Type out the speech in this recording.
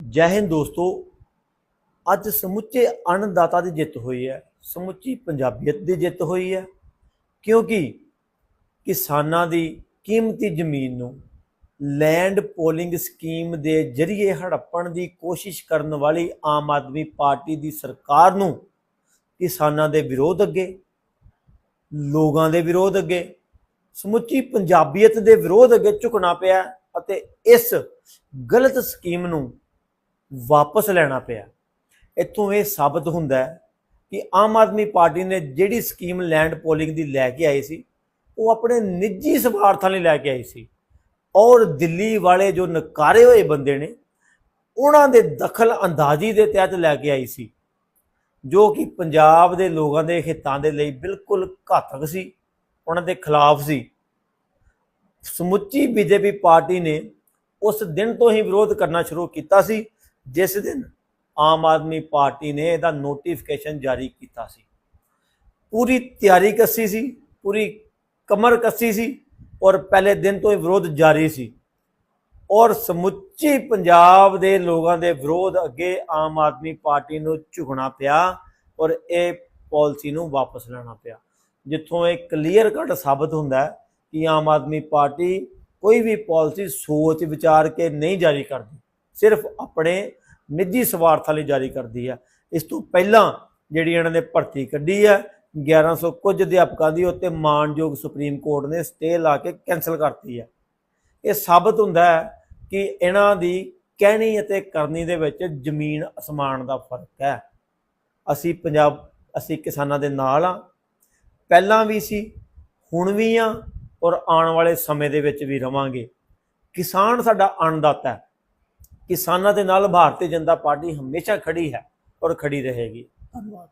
ਜੈ ਹਿੰਦ ਦੋਸਤੋ, ਅੱਜ ਸਮੁੱਚੇ ਅੰਨਦਾਤਾ ਦੀ ਜਿੱਤ ਹੋਈ ਹੈ, ਸਮੁੱਚੀ ਪੰਜਾਬੀਅਤ ਦੀ ਜਿੱਤ ਹੋਈ ਹੈ, ਕਿਉਂਕਿ ਕਿਸਾਨਾਂ ਦੀ ਕੀਮਤੀ ਜ਼ਮੀਨ ਨੂੰ ਲੈਂਡ ਪੋਲਿੰਗ ਸਕੀਮ ਦੇ ਜ਼ਰੀਏ ਹੜੱਪਣ ਦੀ ਕੋਸ਼ਿਸ਼ ਕਰਨ ਵਾਲੀ ਆਮ ਆਦਮੀ ਪਾਰਟੀ ਦੀ ਸਰਕਾਰ ਨੂੰ ਕਿਸਾਨਾਂ ਦੇ ਵਿਰੋਧ ਅੱਗੇ, ਲੋਕਾਂ ਦੇ ਵਿਰੋਧ ਅੱਗੇ, ਸਮੁੱਚੀ ਪੰਜਾਬੀਅਤ ਦੇ ਵਿਰੋਧ ਅੱਗੇ ਝੁਕਣਾ ਪਿਆ ਅਤੇ ਇਸ ਗਲਤ ਸਕੀਮ ਨੂੰ ਵਾਪਸ ਲੈਣਾ ਪਿਆ। ਇੱਥੋਂ ਇਹ ਸਾਬਤ ਹੁੰਦਾ ਹੈ ਕਿ ਆਮ ਆਦਮੀ ਪਾਰਟੀ ਨੇ ਜਿਹੜੀ ਸਕੀਮ ਲੈਂਡ ਪੋਲਿੰਗ ਦੀ ਲੈ ਕੇ ਆਈ ਸੀ, ਉਹ ਆਪਣੇ ਨਿੱਜੀ ਸਵਾਰਥਾਂ ਲਈ ਲੈ ਕੇ ਆਈ ਸੀ। ਔਰ ਦਿੱਲੀ ਵਾਲੇ ਜੋ ਨਕਾਰੇ ਹੋਏ ਬੰਦੇ ਨੇ, ਉਹਨਾਂ ਦੇ ਦਖਲ ਅੰਦਾਜ਼ੀ ਦੇ ਤਹਿਤ ਲੈ ਕੇ ਆਈ ਸੀ, ਜੋ ਕਿ ਪੰਜਾਬ ਦੇ ਲੋਕਾਂ ਦੇ ਹਿੱਤਾਂ ਦੇ ਲਈ ਬਿਲਕੁਲ ਘਾਤਕ ਸੀ, ਉਹਨਾਂ ਦੇ ਖਿਲਾਫ ਸੀ। ਸਮੁੱਚੀ ਬੀਜੇਪੀ ਪਾਰਟੀ ਨੇ ਉਸ ਦਿਨ ਤੋਂ ਹੀ ਵਿਰੋਧ ਕਰਨਾ ਸ਼ੁਰੂ ਕੀਤਾ ਸੀ ਜਿਸ ਦਿਨ ਆਮ ਆਦਮੀ ਪਾਰਟੀ ਨੇ ਇਹਦਾ ਨੋਟੀਫਿਕੇਸ਼ਨ ਜਾਰੀ ਕੀਤਾ ਸੀ। ਪੂਰੀ ਤਿਆਰੀ ਕੱਸੀ ਸੀ, ਪੂਰੀ ਕਮਰ ਕੱਸੀ ਸੀ ਔਰ ਪਹਿਲੇ ਦਿਨ ਤੋਂ ਹੀ ਵਿਰੋਧ ਜਾਰੀ ਸੀ। ਔਰ ਸਮੁੱਚੀ ਪੰਜਾਬ ਦੇ ਲੋਕਾਂ ਦੇ ਵਿਰੋਧ ਅੱਗੇ ਆਮ ਆਦਮੀ ਪਾਰਟੀ ਨੂੰ ਝੁਕਣਾ ਪਿਆ ਔਰ ਇਹ ਪਾਲਿਸੀ ਨੂੰ ਵਾਪਸ ਲੈਣਾ ਪਿਆ। ਜਿੱਥੋਂ ਇਹ ਕਲੀਅਰ ਕੱਟ ਸਾਬਤ ਹੁੰਦਾ ਕਿ ਆਮ ਆਦਮੀ ਪਾਰਟੀ ਕੋਈ ਵੀ ਪਾਲਿਸੀ ਸੋਚ ਵਿਚਾਰ ਕੇ ਨਹੀਂ ਜਾਰੀ ਕਰਦੀ। ਸਿਰਫ ਆਪਣੇ ਨਿੱਜੀ ਸਵਾਰਥਾਂ ਲਈ ਜਾਰੀ ਕਰਦੀ ਹੈ। ਇਸ ਤੋਂ ਪਹਿਲਾਂ ਜਿਹੜੀ ਇਹਨਾਂ ਨੇ ਭਰਤੀ ਕੱਢੀ ਹੈ 1100 ਕੁਝ ਅਧਿਆਪਕਾਂ ਦੀ ਉੱਤੇ ਮਾਨਯੋਗ ਸੁਪਰੀਮ ਕੋਰਟ ਨੇ ਸਟੇ ਲਾ ਕੇ ਕੈਨਸਲ ਕਰਤੀ ਹੈ। ਇਹ ਸਾਬਤ ਹੁੰਦਾ ਹੈ ਕਿ ਇਹਨਾਂ ਦੀ ਕਹਿਣੀ ਅਤੇ ਕਰਨੀ ਦੇ ਵਿੱਚ ਜ਼ਮੀਨ ਅਸਮਾਨ ਦਾ ਫ਼ਰਕ ਹੈ। ਅਸੀਂ ਪੰਜਾਬ, ਅਸੀਂ ਕਿਸਾਨਾਂ ਦੇ ਨਾਲ ਆ ਪਹਿਲਾਂ ਵੀ ਸੀ, ਹੁਣ ਵੀ ਆ ਔਰ ਆਉਣ ਵਾਲੇ ਸਮੇਂ ਦੇ ਵਿੱਚ ਵੀ ਰਵਾਂਗੇ। ਕਿਸਾਨ ਸਾਡਾ ਅੰਨਦਾਤਾ ਹੈ। ਕਿਸਾਨਾਂ ਦੇ ਨਾਲ ਭਾਰਤੀ ਜਨਤਾ ਪਾਰਟੀ ਹਮੇਸ਼ਾ ਖੜੀ ਹੈ ਔਰ ਖੜੀ ਰਹੇਗੀ। ਧੰਨਵਾਦ।